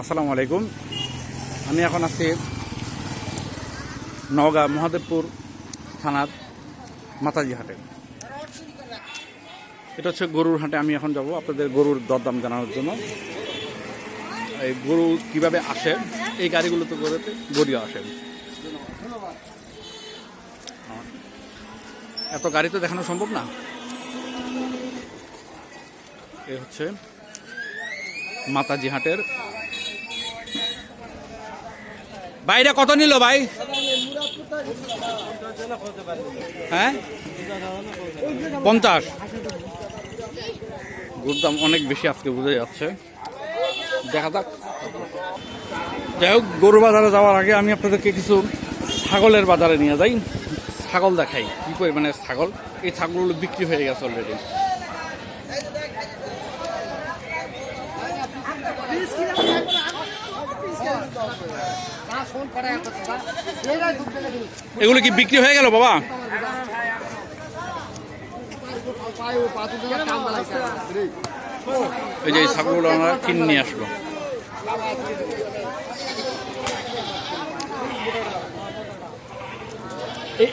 আসসালামু আলাইকুম। আমি এখন আছি নওগাঁ মহাদেবপুর থানার মাতাজি হাটে। এটা হচ্ছে গরুর হাটে আমি এখন যাব আপনাদের গরুর দরদাম জানানোর জন্য। এই গরু কীভাবে আসে, এই গাড়িগুলোতে গরুতে গড়িয়ে আসে। এত গাড়ি তো দেখানো সম্ভব না। এ হচ্ছে মাতাজি হাটের বাইরে কত নিল ভাই? হ্যাঁ? পঞ্চাশ। গরুর দাম অনেক বেশি আজকে বোঝা যাচ্ছে। দেখা যাক। যাই হোক গরু বাজারে যাওয়ার আগে আমি আপনাদেরকে কিছু ছাগলের বাজারে নিয়ে যাই। ছাগল দেখাই, কি পরিমাণে ছাগল? এই ছাগলগুলো বিক্রি হয়ে গেছে অলরেডি এগুলো কি বিক্রি হয়ে গেল বাবা? এই যে ছাগলগুলো আমরা কিনে নিয়ে আসব।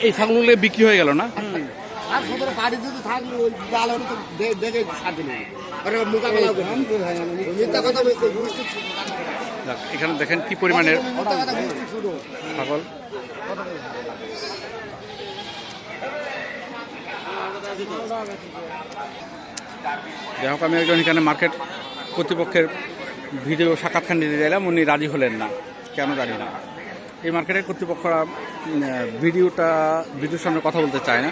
এই ছাগলগুলো বিক্রি হয়ে গেল না? আর সদর বাড়ি যদি থাকলে দেখে যাক, এখানে দেখেন কি পরিমাণের ছাগল। যাই হোক, আমি একজন এখানে মার্কেট কর্তৃপক্ষের ভিডিও সাক্ষাৎকার নিতে চাইলাম, উনি রাজি হলেন না। কেন জানি না। এই মার্কেটের কর্তৃপক্ষরা ভিডিওটা, ভিডিওর সামনে কথা বলতে চায় না।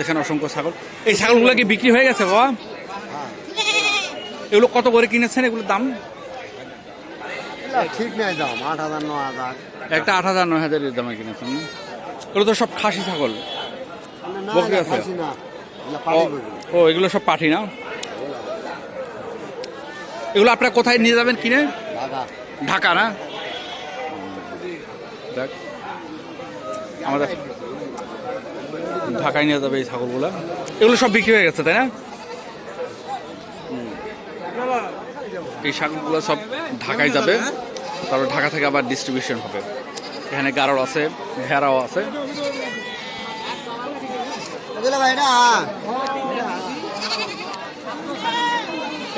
দেখেন অসংখ্য ছাগল। এই ছাগলগুলো কি বিক্রি হয়ে গেছে, বাবা? এগুলো কত করে কিনেছেন? এগুলোর দাম? ঠিক নেই দাম আট হাজার ন হাজার। একটা আট হাজার নয় হাজারের দামে কিনেছেন এগুলো তো সব খাসি ছাগল। বকরি আছে? ও এগুলো সব পাঠি না? এগুলো আপনারা কোথায় নিয়ে যাবেন কিনে? ঢাকা। ঢাকা না? দেখ। আমাদের ঢাকায় নিয়ে যাবে এই ছাগলগুলো। এগুলো সব বিক্রি হয়ে গেছে তাই না? এই ছাগলগুলো সব ঢাকায় যাবে। তারপর ঢাকা থেকে আবার ডিস্ট্রিবিউশন হবে। এখানে গারো আছে ভেড়াও আছে।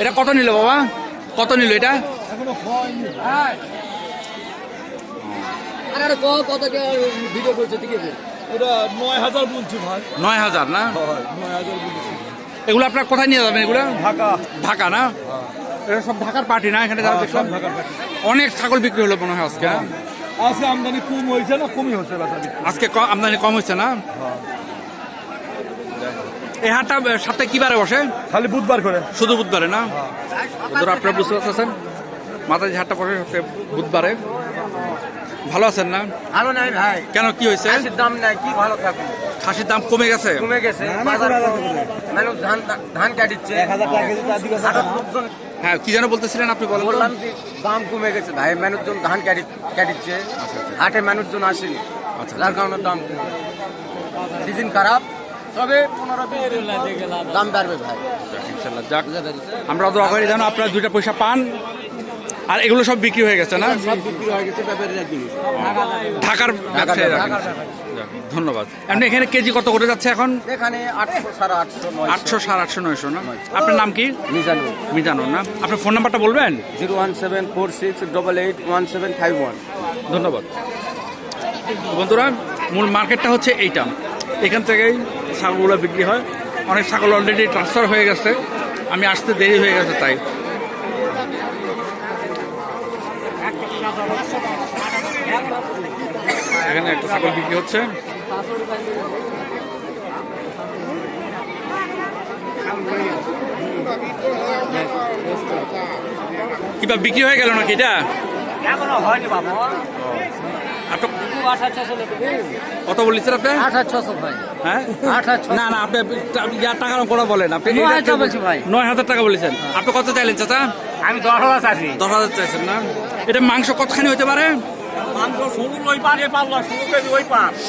এটা কত নিল বাবা? কত নিল এটা? নয় হাজার না? এগুলো আপনার কোথায় নিয়ে যাবেন এগুলো? ঢাকা। ঢাকা না? এটা সব ঢাকার পার্টি না? এখানে যারা দেখলাম অনেক ছাগল বিক্রি হলো মনে হয় আজকে হ্যাঁ? আজকে আমদানি কম হয়েছে না? কমই হচ্ছে আজকে আমদানি কম হচ্ছে না? এই হাটটা সপ্তাহে কিবারে বসে? খালি বুধবার করে। শুধু বুধবারে না? বন্ধুরা আপনারা বুঝতে পারতেছেন? মাথায় হাটটা বসে সপ্তাহে বুধবারে। ভালো আছেন না? ভালো নাই ভাই। কেন কি হয়েছে? দাম নাই কি ভালো থাকবে খাসির দাম কমে গেছে। কমে গেছে। মানুষ ধান ধান কাটিচ্ছে। হ্যাঁ কি যেন বলতেছিলেন আপনি বলেন বললাম যে দাম কমে গেছে। ভাই মানুষজন ধান কাটি কাটিচ্ছে। হাটে মানুষজন আসেনি। আচ্ছা, যার কারণে দাম সিজন খারাপ। তবে পনেরো দাম বাড়বে ভাই। ইনশাল্লাহ যাক। আমরা দোয়া করি যেন আপনারা দুইটা পয়সা পান। আর এগুলো সব বিক্রি হয়ে গেছে না? সব বিক্রি হয়ে গেছে ব্যাপারীরা ঢাকার ধন্যবাদ। আপনি এখানে কেজি কত করে যাচ্ছে এখন? এখানে আটশো সাড়ে আটশো আটশো সাড়ে আটশো নয়শো না? আপনার নাম কি? মিজানুর। মিজানুর না? আপনার ফোন নাম্বারটা বলবেন? Zero one seven four six double eight one seven five one. ধন্যবাদ। বন্ধুরা মূল মার্কেটটা হচ্ছে এইটা। এখান থেকেই ছাগলগুলো বিক্রি হয়। অনেক ছাগল অলরেডি ট্রান্সফার হয়ে গেছে। আমি আসতে দেরি হয়ে গেছে তাই। এখানে একটা ছাগল বিক্রি হচ্ছে। কিবা বিক্রি হয়ে গেল নাকি এটা? কত বলেছেন আপনি? ছশো ভাই। হ্যাঁ? না না আপনি টাকা বলেন। আপনি নয় হাজার ভাই। নয় হাজার টাকা বলেছেন। আপনি কত চাইলেন চাচা? আমি দশ হাজার আছি দশ হাজার চাইছেন না? এটা মাংস কতখানি হতে পারে?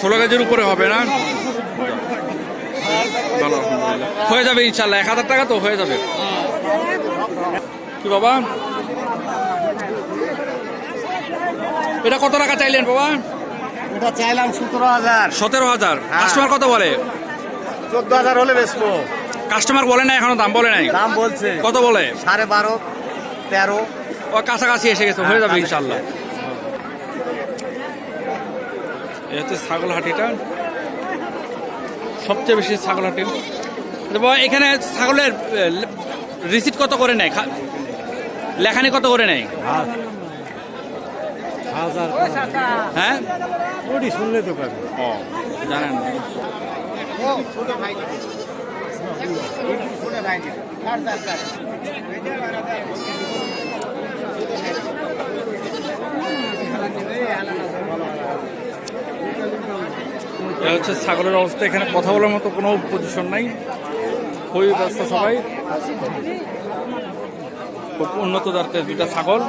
ষোলো কেজির উপরে হবে না? ভালো। হয়ে যাবে ইনশাল্লাহ এক হাজার টাকা তো হয়ে যাবে। কি বাবা? এটা কত টাকা চাইলেন বাবা? এটা চাইলাম সতেরো হাজার। সতেরো হাজার। হ্যাঁ। কাস্টমার কত বলে? চোদ্দ হাজার হলে বেচবো। কাস্টমার বলে নাই এখনও দাম বলে নাই? দাম বলছে। কত বলে? সাড়ে বারো তেরো। ও কাছাকাছি এসে গেছে হয়ে যাবে ইনশাল্লাহ এই হচ্ছে ছাগল হাটিটা। সবচেয়ে বেশি ছাগল হাটি। এখানে ছাগলের রিসিট কত করে নেয়? লেখানি কত করে নেয়? হ্যাঁ? শুনলে তো ও জানেন। না। এটা হচ্ছে ছাগলের অবস্থা এখানে কথা বলার মতো কোনো পজিশন নাই। খুবই ব্যস্ত সবাই। খুব উন্নত জাতের দুটা ছাগল।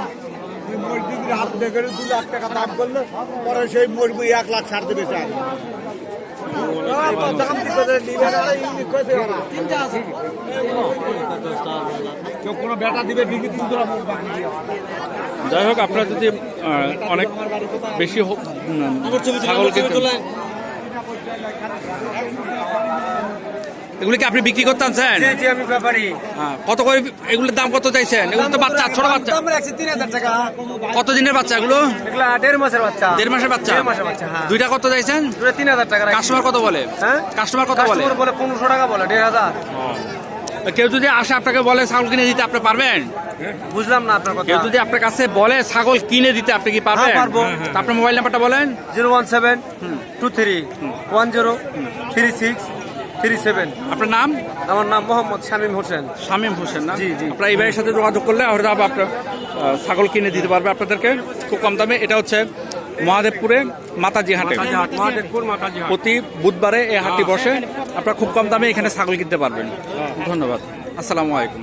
হাত দু লাখ টাকা দাম করলে পরে সেই মরবি এক লাখ ছাড় দেবে স্যার কোনো বেটা দিবে বিক্রি যাই হোক আপনারা যদি অনেক বেশি ছাগল এগুলি কি আপনি বিক্রি করতে আনছেন? আমি ব্যাপারী। হ্যাঁ, কত করে এগুলোর দাম কত চাইছেন? এগুলো তো বাচ্চা ছোট বাচ্চা। দাম রাখছি তিন হাজার টাকা। কত দিনের বাচ্চা এগুলো? এগুলা দেড় মাসের বাচ্চা। দেড় মাসের বাচ্চা? দেড় মাসের বাচ্চা, হ্যাঁ। দুইটা কত চাইছেন? দুটো তিন হাজার টাকা কাস্টমার কত বলে? হ্যাঁ? কাস্টমার কত বলে? কাস্টমার বলে পনেরোশো টাকা বলে দেড় হাজার। কেউ যদি আসে আপনাকে বলে ছাগল কিনে দিতে আপনি পারবেন? বুঝলাম না আপনার কথা। কেউ যদি আপনার কাছে বলে ছাগল কিনে দিতে আপনি কি পারবেন? হ্যাঁ, আপনার মোবাইল নাম্বারটা বলেন। Zero one seven two three one zero three six three seven আপনার নাম? আমার নাম মোহাম্মদ শামীম হোসেন। শামীম হোসেন না? জি, জি। আপনার এই ভাইয়ের সাথে যোগাযোগ করলে হয়তো আপনার ছাগল কিনে দিতে পারবে আপনাদেরকে খুব কম দামে। এটা হচ্ছে মহাদেবপুরে মাতাজি হাটে। মহাদেবপুর মাতাজি প্রতি বুধবারে এই হাটটি বসে। আপনারা খুব কম দামে এখানে ছাগল কিনতে পারবেন। ধন্যবাদ। আসসালামু আলাইকুম।